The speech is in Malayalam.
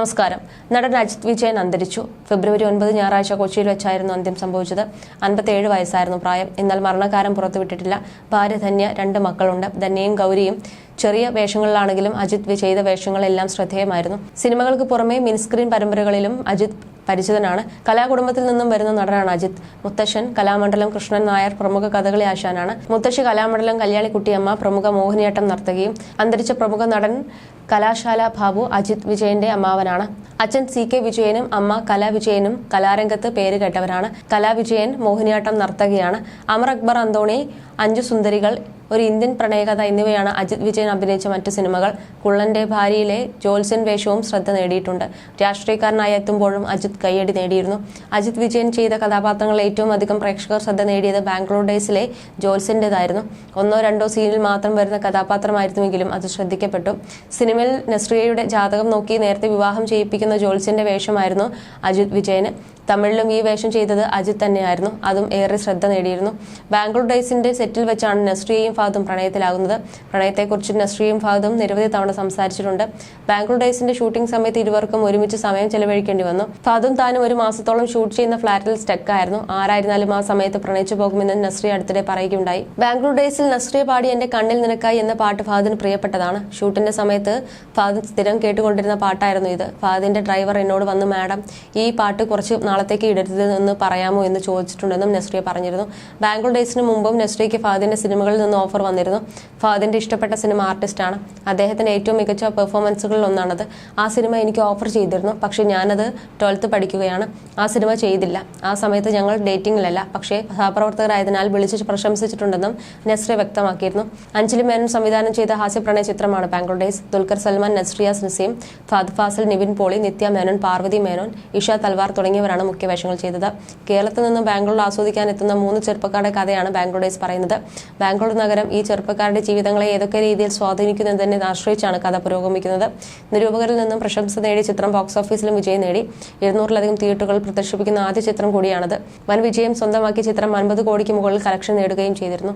നമസ്കാരം. നടൻ അജിത് വിജയൻ അന്തരിച്ചു. ഫെബ്രുവരി ഒൻപത് ഞായറാഴ്ച കൊച്ചിയിൽ വെച്ചായിരുന്നു അന്ത്യം സംഭവിച്ചത്. അൻപത്തിയേഴ് വയസ്സായിരുന്നു പ്രായം. എന്നാൽ മരണകാരം പുറത്തുവിട്ടിട്ടില്ല. ഭാര്യ ധന്യ രണ്ട് മക്കളുണ്ട്. ധന്യയും ഗൗരിയും ചെറിയ വേഷങ്ങളിലാണെങ്കിലും അജിത് ചെയ്ത വേഷങ്ങളെല്ലാം ശ്രദ്ധേയമായിരുന്നു. സിനിമകൾക്ക് പുറമെ മിനിസ്ക്രീൻ പരമ്പരകളിലും അജിത് പരിചിതനാണ്. കലാകുടുംബത്തിൽ നിന്നും വരുന്ന നടനാണ് അജിത്. മുത്തശ്ശൻ കലാമണ്ഡലം കൃഷ്ണൻ നായർ പ്രമുഖ കഥകളി ആശാനാണ്. മുത്തശ്ശി കലാമണ്ഡലം കല്യാണിക്കുട്ടിയമ്മ പ്രമുഖ മോഹിനിയാട്ടം നർത്തകിയും അന്തരിച്ച പ്രമുഖ നടൻ കലാശാല ബാബു അജിത് വിജയന്റെ അമ്മാവനാണ്. അച്ഛൻ സി കെ വിജയനും അമ്മ കലാവിജയനും കലാരംഗത്ത് പേര് കേട്ടവരാണ്. കലാവിജയൻ മോഹിനിയാട്ടം നർത്തകിയാണ്. അമർ അക്ബർ അന്തോണി അഞ്ചു സുന്ദരികൾ ഒരു ഇന്ത്യൻ പ്രണയകഥ എന്നിവയാണ് അജിത് വിജയൻ അഭിനയിച്ച മറ്റു സിനിമകൾ. കുള്ളന്റെ ഭാര്യയിലെ ജോത്സ്യൻ വേഷവും ശ്രദ്ധ നേടിയിട്ടുണ്ട്. രാഷ്ട്രീയക്കാരനായി എത്തുമ്പോഴും അജിത് കൈയടി നേടിയിരുന്നു. അജിത് വിജയൻ ചെയ്ത കഥാപാത്രങ്ങളിൽ ഏറ്റവും അധികം പ്രേക്ഷകർ ശ്രദ്ധ നേടിയത് ബാംഗ്ലൂർ ഡേയ്സിലെ ജോത്സ്യന്റേതായിരുന്നു ഒന്നോ രണ്ടോ സീനിൽ മാത്രം വരുന്ന കഥാപാത്രമായിരുന്നുവെങ്കിലും അത് ശ്രദ്ധിക്കപ്പെട്ടു. സിനിമയിൽ നസ്രിയയുടെ ജാതകം നോക്കി നേരത്തെ വിവാഹം ചെയ്യിപ്പിക്കുന്ന ജോൾസിന്റെ വേഷമായിരുന്നു അജിത് വിജയന്. തമിഴിലും ഈ വേഷം ചെയ്തത് അജിത് തന്നെയായിരുന്നു. അതും ഏറെ ശ്രദ്ധ നേടിയിരുന്നു. ബാംഗ്ലൂർ ഡേയ്സിന്റെ സെറ്റിൽ വെച്ചാണ് നസ്രിയയും ഫാദും പ്രണയത്തിലാകുന്നത്. പ്രണയത്തെക്കുറിച്ച് നസ്രിയയും ഫാദും നിരവധി തവണ സംസാരിച്ചിട്ടുണ്ട്. ബാംഗ്ലൂർ ഡേയ്സിന്റെ ഷൂട്ടിംഗ് സമയത്ത് ഇരുവർക്കും ഒരുമിച്ച് സമയം ചെലവഴിക്കേണ്ടി വന്നു. ഫാദും താനും ഒരു മാസത്തോളം ഷൂട്ട് ചെയ്യുന്ന ഫ്ളാറ്റിൽ സ്റ്റക്കായിരുന്നു. ആരായിരുന്നാലും ആ സമയത്ത് പ്രണയിച്ചു പോകുമെന്ന് നസ്രിയ അടുത്തിടെ പറയുകയുണ്ടായി. ബാംഗ്ലൂർ ഡേയ്സിൽ നസ്രിയ പാടി എന്റെ കണ്ണിൽ നിനക്കായി എന്ന പാട്ട് ഫാദിന് പ്രിയപ്പെട്ടതാണ്. ഷൂട്ടിന്റെ സമയത്ത് ഫാദ് സ്ഥിരം കേട്ടുകൊണ്ടിരുന്ന പാട്ടായിരുന്നു ഇത്. ഫാദിന്റെ ഡ്രൈവർ എന്നോട് വന്ന് മാഡം ഈ പാട്ട് കുറച്ച് നാളത്തേക്ക് ഇടരുത് എന്ന് പറയാമോ എന്ന് ചോദിച്ചിട്ടുണ്ടെന്നും നെസ്രിയ പറഞ്ഞിരുന്നു. ബാംഗ്ലൂർ ഡേയ്സിന് മുമ്പും നെസ്രിയയ്ക്ക് ഫാദിന്റെ സിനിമകളിൽ നിന്ന് ഓഫർ വന്നിരുന്നു. ഫാദിന്റെ ഇഷ്ടപ്പെട്ട സിനിമ ആർട്ടിസ്റ്റാണ് അദ്ദേഹത്തിന്റെ ഏറ്റവും മികച്ച പെർഫോമൻസുകളിൽ ഒന്നാണത്. ആ സിനിമ എനിക്ക് ഓഫർ ചെയ്തിരുന്നു. പക്ഷേ ഞാനത് ട്വൽത്ത് പഠിക്കുകയാണ്. ആ സിനിമ ചെയ്തില്ല. ആ സമയത്ത് ഞങ്ങൾ ഡേറ്റിംഗിലല്ല പക്ഷേ സഹപ്രവർത്തകരായതിനാൽ വിളിച്ച് പ്രശംസിച്ചിട്ടുണ്ടെന്നും നെസ്രിയ വ്യക്തമാക്കിയിരുന്നു. അഞ്ചലി മേനൻ സംവിധാനം ചെയ്ത ഹാസ്യപ്രണയ ചിത്രമാണ് ബാംഗ്ലൂർ ഡേയ്സ്. ദുൽഖർ സൽമാൻ നസ്രിയാസ് നസീം ഫാദ് ഫാസൽ നിവിൻ പോളി നിത്യ മേനോൻ പാർവതി മേനോൻ ഇഷ തൽവാർ തുടങ്ങിയവരാണ് മുഖ്യ വേഷങ്ങൾ ചെയ്തത്. കേരളത്തിൽ നിന്നും ബാംഗ്ലൂർ ആസ്വദിക്കാൻ എത്തുന്ന മൂന്ന് ചെറുപ്പക്കാരുടെ കഥയാണ് ബാംഗ്ലൂർ ഡേയ്സ് പറയുന്നത്. ബാംഗ്ലൂർ നഗരം ഈ ചെറുപ്പക്കാരുടെ ജീവിതങ്ങളെ ഏതൊക്കെ രീതിയിൽ സ്വാധീനിക്കുന്നു എന്നതിനെ ആശ്രയിച്ചാണ് കഥ പുരോഗമിക്കുന്നത്. നിരൂപകരിൽ നിന്നും പ്രശംസ നേടിയ ചിത്രം ബോക്സ് ഓഫീസിലും വിജയം നേടി. ഇരുന്നൂറിലധികം തിയേറ്ററുകൾ പ്രദർശിപ്പിക്കുന്ന ആദ്യ ചിത്രം കൂടിയാണത്. വൻ വിജയം സ്വന്തമാക്കിയ ചിത്രം അൻപത് കോടിക്ക് മുകളിൽ കളക്ഷൻ നേടുകയും ചെയ്തിരുന്നു.